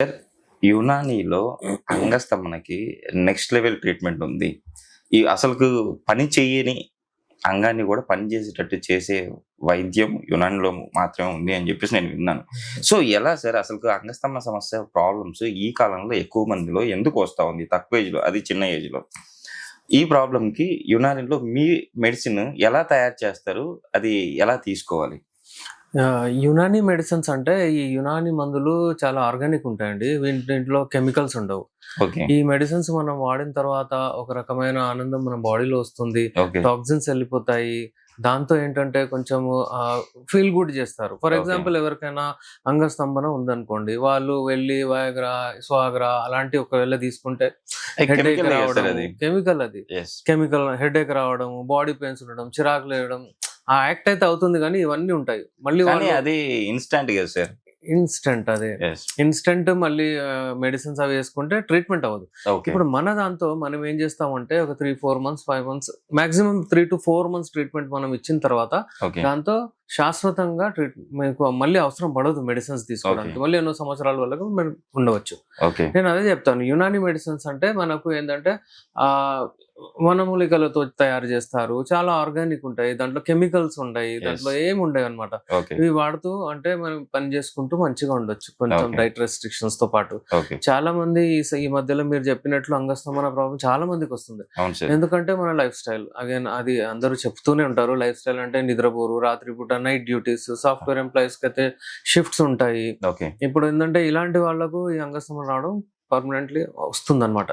Sir యునానీలో అంగస్తమనకి next level treatment ఉంది. ఈ అసలుకు పని చేయని అంగాన్ని కూడా పని చేసేటట్టు చేసే వైద్యం యునానిలో మాత్రమే ఉంది అని చెప్పేసి నేను విన్నాను. సో ఎలా సార్ అసలు అంగస్తంభన సమస్య ప్రాబ్లమ్స్ ఈ కాలంలో ఎక్కువ మందిలో ఎందుకు వస్తూ ఉంది? తక్కువ ఏజ్లో అది చిన్న ఏజ్లో ఈ ప్రాబ్లం కి యునానిలో మీ మెడిసిన్ ఎలా తయారు చేస్తారు? అది ఎలా తీసుకోవాలి? యునానీ మెడిసిన్స్ అంటే ఈ యునానీ మందులు చాలా ఆర్గానిక్ ఉంటాయండి. వీటి- దీంట్లో కెమికల్స్ ఉండవు. ఈ మెడిసిన్స్ మనం వాడిన తర్వాత ఒక రకమైన ఆనందం మన బాడీలో వస్తుంది. టాక్సిన్స్ వెళ్ళిపోతాయి. దాంతో ఏంటంటే కొంచెం ఫీల్ గుడ్ చేస్తారు. ఫర్. ఎగ్జాంపుల్ ఎవరికైనా అంగస్తంభన ఉందనుకోండి వాళ్ళు వెళ్ళి వయగ్రా స్వాగ్రా అలాంటి ఒకవేళ తీసుకుంటే హెడ్ ఏక్ కెమికల్ రావడం అది? కెమికల్ అది. కెమికల్ హెడ్ ఏక్ రావడం బాడీ పెయిన్స్ ఉండడం చిరాకులు వేయడం ఆ యాక్ట్ అయితే అవుతుంది కానీ ఇవన్నీ ఉంటాయి. మళ్ళీ కానీ అది ఇన్స్టాంట్ కదా సార్? ఇన్స్టెంట్ అదే. ఇన్స్టెంట్ మళ్ళీ మెడిసిన్స్ అవి వేసుకుంటే ట్రీట్మెంట్ అవ్వదు. ఇప్పుడు మన దాంతో మనం ఏం చేస్తామంటే ఒక three four months five months maximum three to four months treatment మనం ఇచ్చిన తర్వాత దాంతో శాశ్వతంగా ట్రీట్ మీకు మళ్ళీ అవసరం పడదు మెడిసిన్స్ తీసుకోవడానికి. మళ్ళీ ఎన్నో సంవత్సరాల వరకు ఉండవచ్చు. నేను అదే చెప్తాను. యునాని మెడిసిన్స్ అంటే మనకు ఏంటంటే ఆ వనమూలికలతో తయారు చేస్తారు. చాలా ఆర్గానిక్ ఉంటాయి. దాంట్లో కెమికల్స్ ఉంటాయి. దాంట్లో ఏమి ఉండవు అనమాట ఇవి వాడుతూ అంటే మనం పని చేసుకుంటూ మంచిగా ఉండొచ్చు. కొంచెం. డైట్ రెస్ట్రిక్షన్స్తో పాటు. చాలా మంది ఈ మధ్యలో మీరు చెప్పినట్లు అంగస్తంభన ప్రాబ్లం చాలా మందికి వస్తుంది. ఎందుకంటే మన లైఫ్ స్టైల్. అగైన్ అది అందరూ చెప్తూనే ఉంటారు. లైఫ్ స్టైల్ అంటే నిద్రపోరు. రాత్రిపూట నైట్ డ్యూటీస్ సాఫ్ట్వేర్ ఎంప్లాయీస్కి అయితే షిఫ్ట్స్ ఉంటాయి. ఇప్పుడు ఏంటంటే ఇలాంటి వాళ్ళకు ఈ అంగస్తంభన రావడం పర్మనెంట్లీ వస్తుంది అనమాట